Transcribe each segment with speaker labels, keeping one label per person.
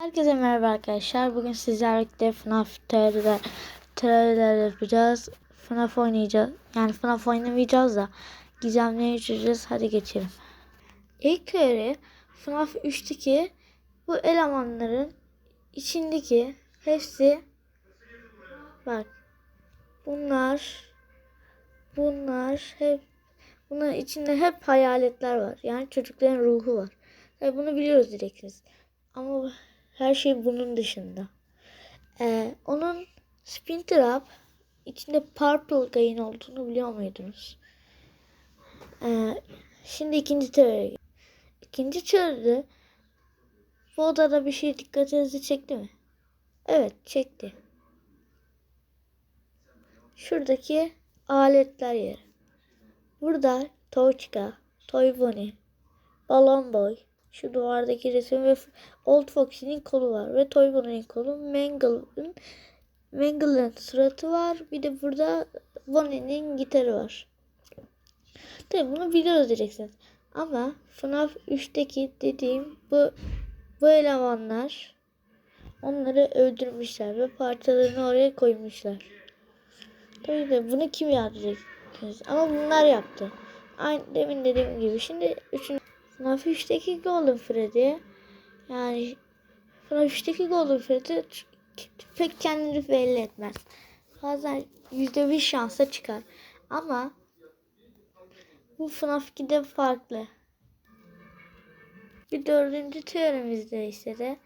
Speaker 1: Herkese merhaba arkadaşlar. Bugün sizlerle FNAF teoriler, teoriler yapacağız. FNAF oynayacağız. Yani FNAF oynamayacağız da gizemleri çözeceğiz. Hadi geçelim. İlk teori FNAF 3'teki bu elemanların içindeki hepsi bak bunlar bunlar hep bunların içinde hep hayaletler var. Yani çocukların ruhu var. Tabii bunu biliyoruz diyeceksiniz. Ama her şey bunun dışında. Ee, onun Spintrap içinde Purple Guy'ın olduğunu biliyor muydunuz? Ee, şimdi ikinci teori. İkinci teoride bu odada bir şey dikkatinizi çekti mi? Evet çekti. Şuradaki aletler yeri. Burada Toçka, Toy Bonnie, Balon Boy, şu duvardaki resim ve Old Foxy'nin kolu var ve Toy Bonnie'nin kolu. Mangle'ın Mangle'ın suratı var. Bir de burada Bonnie'nin gitarı var. Tabi bunu biliyoruz diyeceksiniz. Ama FNAF 3'teki dediğim bu bu elemanlar onları öldürmüşler ve parçalarını oraya koymuşlar. Tabii de bunu kim diyeceksiniz. Ama bunlar yaptı. Aynı demin dediğim gibi. Şimdi üçüncü FNAF 3'teki Golden Freddy yani FNAF 3'teki Golden Freddy pek kendini belli etmez. Bazen yüzde bir şansa çıkar. Ama bu FNAF 2'de farklı. Bir dördüncü teorimizde ise de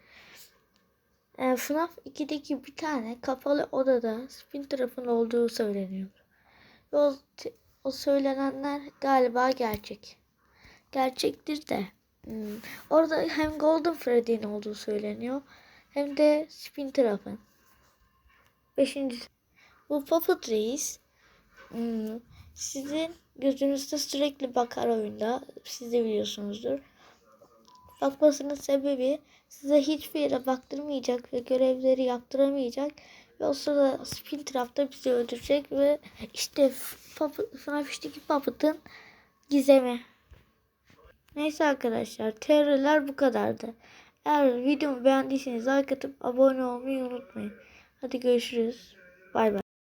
Speaker 1: e, FNAF 2'deki bir tane kapalı odada Spintrap'ın olduğu söyleniyor. O, o söylenenler galiba gerçek gerçektir de. Hmm. Orada hem Golden Freddy'nin olduğu söyleniyor hem de Spintrap'ın. Beşinci. Bu Puppet Reis hmm, sizin gözünüzde sürekli bakar oyunda. Siz de biliyorsunuzdur. Bakmasının sebebi size hiçbir yere baktırmayacak ve görevleri yaptıramayacak. Ve o sırada Spintrap'ta bizi öldürecek ve işte FNAF 3'teki Puppet'ın gizemi. Neyse arkadaşlar teoriler bu kadardı. Eğer videomu beğendiyseniz like atıp abone olmayı unutmayın. Hadi görüşürüz. Bay bay.